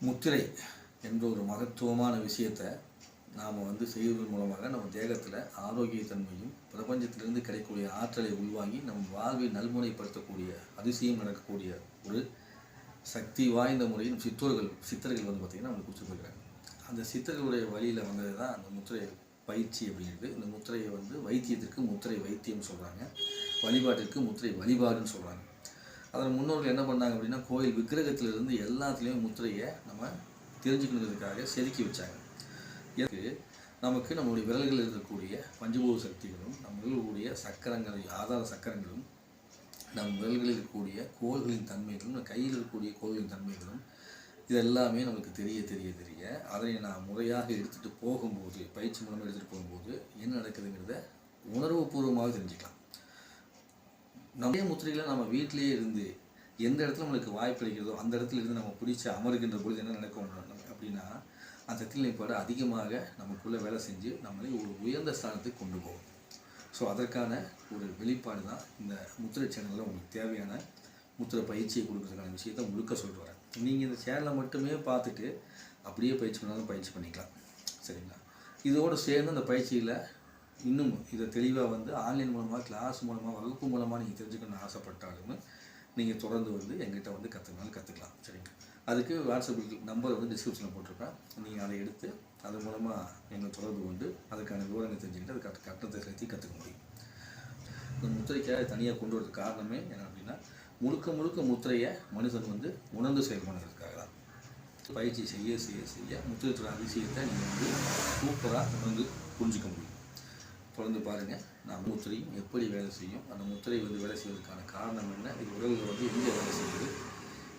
முத்திரை என்ற ஒரு மகத்துவமான விஷயத்தை நாம் வந்து செய்வதன் மூலமாக நம்ம தேகத்தில் ஆரோக்கியத்தன்மையும் பிரபஞ்சத்திலிருந்து கிடைக்கக்கூடிய ஆற்றலை உள்வாங்கி நம் வாழ்வை நல்முறைப்படுத்தக்கூடிய அதிசயம் நடக்கக்கூடிய ஒரு சக்தி வாய்ந்த முறையில் சித்தோர்கள் சித்தர்கள் வந்து பார்த்திங்கன்னா நம்மளுக்கு கொடுத்துருக்குறாங்க அந்த சித்தர்களுடைய வழியில் வந்தது தான் அந்த முத்திரை பயிற்சி அப்படிங்கிறது இந்த முத்திரையை வந்து வைத்தியத்திற்கு முத்திரை வைத்தியம் சொல்கிறாங்க வழிபாட்டிற்கு முத்திரை வழிபாடுன்னு சொல்கிறாங்க அதில் முன்னோர்கள் என்ன பண்ணாங்க அப்படின்னா கோயில் விக்கிரகத்திலிருந்து எல்லாத்துலேயும் முத்திரையை நம்ம தெரிஞ்சுக்கணுங்கிறதுக்காக செதுக்கி வச்சாங்க. எனக்கு நமக்கு நம்மளுடைய விரல்களில் இருக்கக்கூடிய பஞ்சபூத சக்திகளும் நம்மளுடைய சக்கரங்கள் ஆதார சக்கரங்களும் நம் விரல்களில் இருக்கக்கூடிய கோள்களின் தன்மைகளும் நம்ம கையில் இருக்கக்கூடிய கோள்களின் தன்மைகளும் இது எல்லாமே நமக்கு தெரிய தெரிய தெரிய அதை நான் முறையாக எடுத்துகிட்டு போகும்போது பயிற்சி மூலமாக எடுத்துகிட்டு போகும்போது என்ன நடக்குதுங்கிறத உணர்வுபூர்வமாக தெரிஞ்சுக்கலாம். நிறைய முத்திரைகளை நம்ம வீட்டிலேயே இருந்து எந்த இடத்துல நம்மளுக்கு வாய்ப்பு கிடைக்கிறதோ அந்த இடத்துல இருந்து நம்ம பிடிச்சி அமருகின்ற பொழுது என்ன நடக்கும் அப்படின்னா அந்த திறநிலைப்பாடு அதிகமாக நமக்குள்ளே வேலை செஞ்சு நம்மளை ஒரு உயர்ந்த ஸ்தானத்துக்கு கொண்டு போகும். ஸோ அதற்கான ஒரு வெளிப்பாடு தான் இந்த முத்திரை சேனலில் உங்களுக்கு தேவையான முத்திரை பயிற்சியை கொடுக்குறதுக்கான விஷயத்தை முழுக்க சொல்லிட்டு வரேன். நீங்கள் இந்த சேனலை மட்டுமே பார்த்துட்டு அப்படியே பயிற்சி பண்ணாலும் பயிற்சி பண்ணிக்கலாம். சரிங்களா? இதோடு சேர்ந்து அந்த பயிற்சியில் இன்னும் இதை தெளிவாக வந்து ஆன்லைன் மூலமாக கிளாஸ் மூலமாக வகுப்பு மூலமாக நீங்கள் தெரிஞ்சுக்கணும்னு ஆசைப்பட்டாலும் நீங்கள் தொடர்ந்து வந்து எங்கிட்ட வந்து கற்றுக்கணும் கற்றுக்கலாம் சரிங்க. அதுக்கு வாட்ஸ்அப் நம்பர் வந்து டிஸ்கிரிப்ஷனில் போட்டிருப்பேன் நீங்கள் அதை எடுத்து அது மூலமாக எங்களை தொடர்பு கொண்டு அதுக்கான விவரங்கள் தெரிஞ்சுக்கிட்டு அது கட்ட கட்டணத்தை செலுத்தி கற்றுக்க முடியும். இந்த முத்திரைக்காக தனியாக கொண்டு வரது காரணமே என்ன அப்படின்னா முழுக்க முழுக்க முத்திரையை மனுஷன் வந்து உணர்ந்து செயல்படுறதுக்காக தான் பயிற்சி செய்ய செய்ய செய்ய முத்திரத்தோட அதிசயத்தை நீங்கள் வந்து சூப்பராக உணர்ந்து புரிஞ்சிக்க முடியும். தொடர்ந்து பாருங்கள் நான் முத்திரையும் எப்படி வேலை செய்யும் அந்த முத்திரை வந்து வேலை செய்வதற்கான காரணம் என்ன இது உடலில் வந்து எங்கே வேலை செய்யுது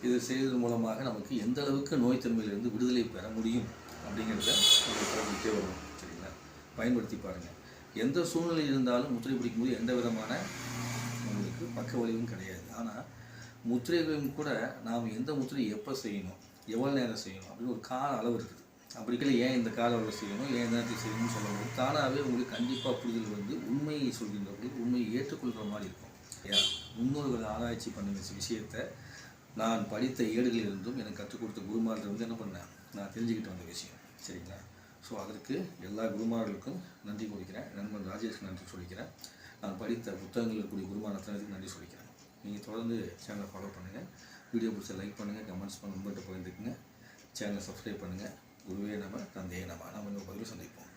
இது செய்வதன் மூலமாக நமக்கு எந்த அளவுக்கு நோய் தன்மையிலிருந்து விடுதலை பெற முடியும் அப்படிங்கிறத உங்களுக்கு தெரிஞ்சுட்டே வரும் சரிங்களா? பயன்படுத்தி பாருங்கள் எந்த சூழ்நிலை இருந்தாலும் முத்திரை பிடிக்கும்போது எந்த விதமான நம்மளுக்கு பக்க விளைவும் கிடையாது. ஆனால் முத்திரைகளும் கூட நாம் எந்த முத்திரை எப்போ செய்யணும் எவ்வளோ நேரம் செய்யணும் அப்படின்னு ஒரு கால அளவு இருக்குது. அப்படி இல்லை ஏன் இந்த கால அளவு செய்யணும் ஏன் இந்த நேரத்தில் செய்யணும்னு சொல்லும்போது தானாகவே உங்களுக்கு கண்டிப்பாக புரிதல் வந்து உண்மையை சொல்கின்றவர்கள் உண்மையை ஏற்றுக்கொள்கிற மாதிரி இருக்கும். ஐயா முன்னோர்கள் ஆராய்ச்சி பண்ண விஷயத்தை நான் படித்த ஏடுகளிலிருந்தும் எனக்கு கற்றுக் கொடுத்த குருமார்கள் வந்து என்ன பண்ணேன்? நான் தெரிஞ்சுக்கிட்டு வந்த விஷயம். சரிங்களா? ஸோ அதற்கு எல்லா குருமார்களுக்கும் நன்றி கொடுக்கிறேன் நண்பன் ராஜேஷ்க்கு நன்றி சொல்லிக்கிறேன். நான் படித்த புத்தகங்கள் இருக்கக்கூடிய குருமார் அத்தனைக்கு நன்றி சொல்லிக்கிறேன். நீங்கள் தொடர்ந்து சேனலை ஃபாலோ பண்ணுங்கள் வீடியோ பிடிச்ச லைக் பண்ணுங்கள் கமெண்ட்ஸ் பண்ண நண்பர்கிட்ட பகிர்ந்துக்குங்க. சேனலை சப்ஸ்கிரைப் பண்ணுங்கள் குருவே நம்ம தந்தையே நம்ம நம்ம இன்னொரு பதிவில் சந்திப்போம்.